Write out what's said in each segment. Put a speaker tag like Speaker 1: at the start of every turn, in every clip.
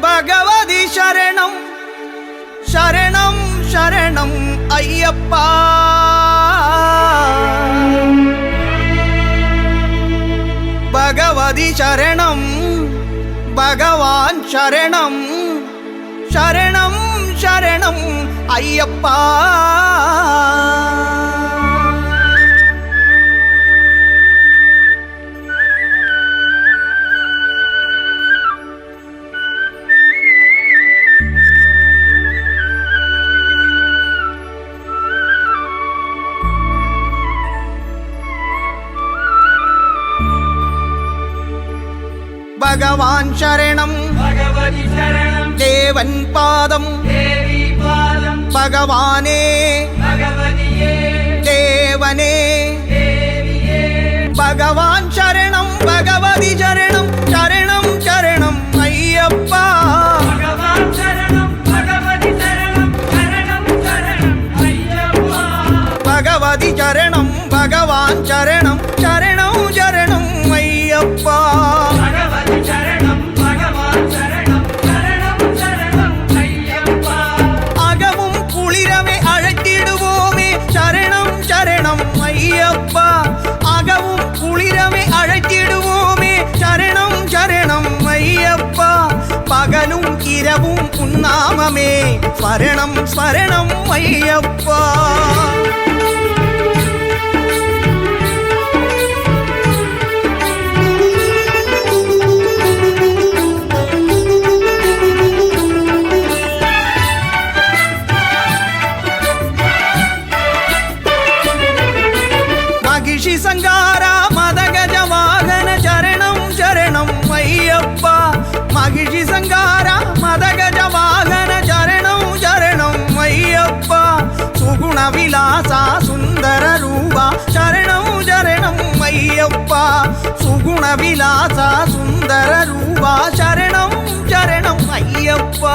Speaker 1: பகவதி சரணம். சரணம் சரணம் ஐயப்பா. பகவதி சரணம் பகவான் சரணம். சரணம் சரணம் ஐயப்பா. பகவான் சரணம். தேவன் பாதம். பகவானே. தேவனே. பகவான் சரணம் பகவதி சரணம் சரணம் சரணம் ஐயப்பா.
Speaker 2: பகவதி சரணம்
Speaker 1: பகவான் சரணம். சுவாமி சரணம்
Speaker 2: சரணம் ஐயப்பா.
Speaker 1: சுந்தர ரூபா சரணம் சரணம் ஐயப்பா. சுகுண விலாசா சுந்தர ரூபா சரணம் சரணம் ஐயப்பா.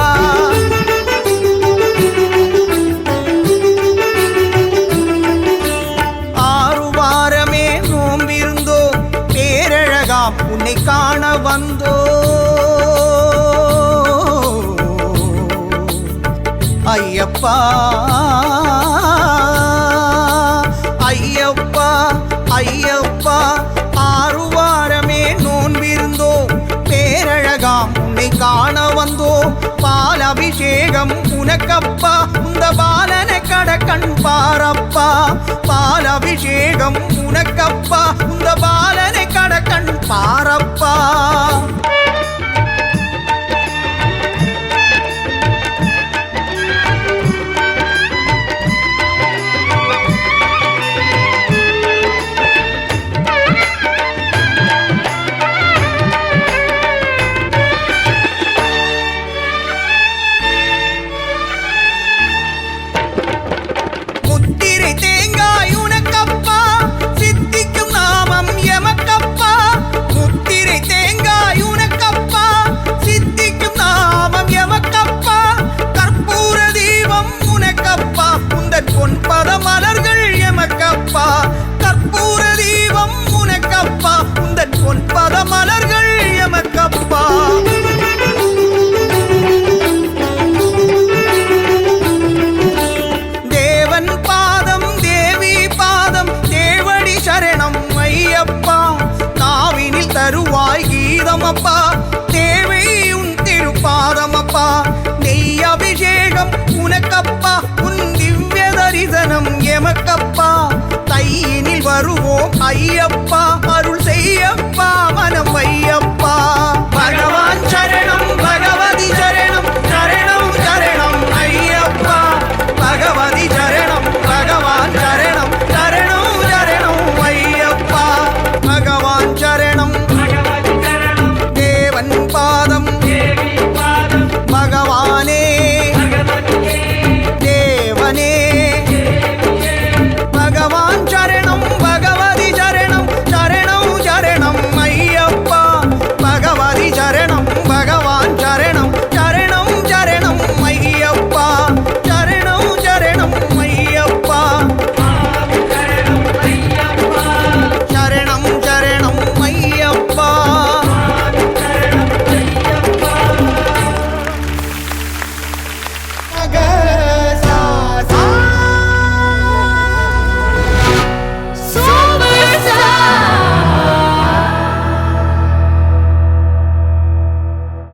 Speaker 1: ஆறு வாரமே நோம்பிருந்தோ பேரழகா உன்னை காண வந்தோ. ஐயப்பா. உலகம் உனக்கப்பா இந்த பாலனை கடக்கண் பாரப்பா. பால் அபிஷேகம் உனக்கப்பா இந்த அப்பா தேவை உன் திருப்பாதமப்பா. நெய் அபிஷேகம் உனக்கப்பா உன் திவ்ய தரிசனம் எமக்கப்பா. தையினில் வருவோம் ஐயப்பா அருள் செய்யப்பா மனம் ஐயப்பா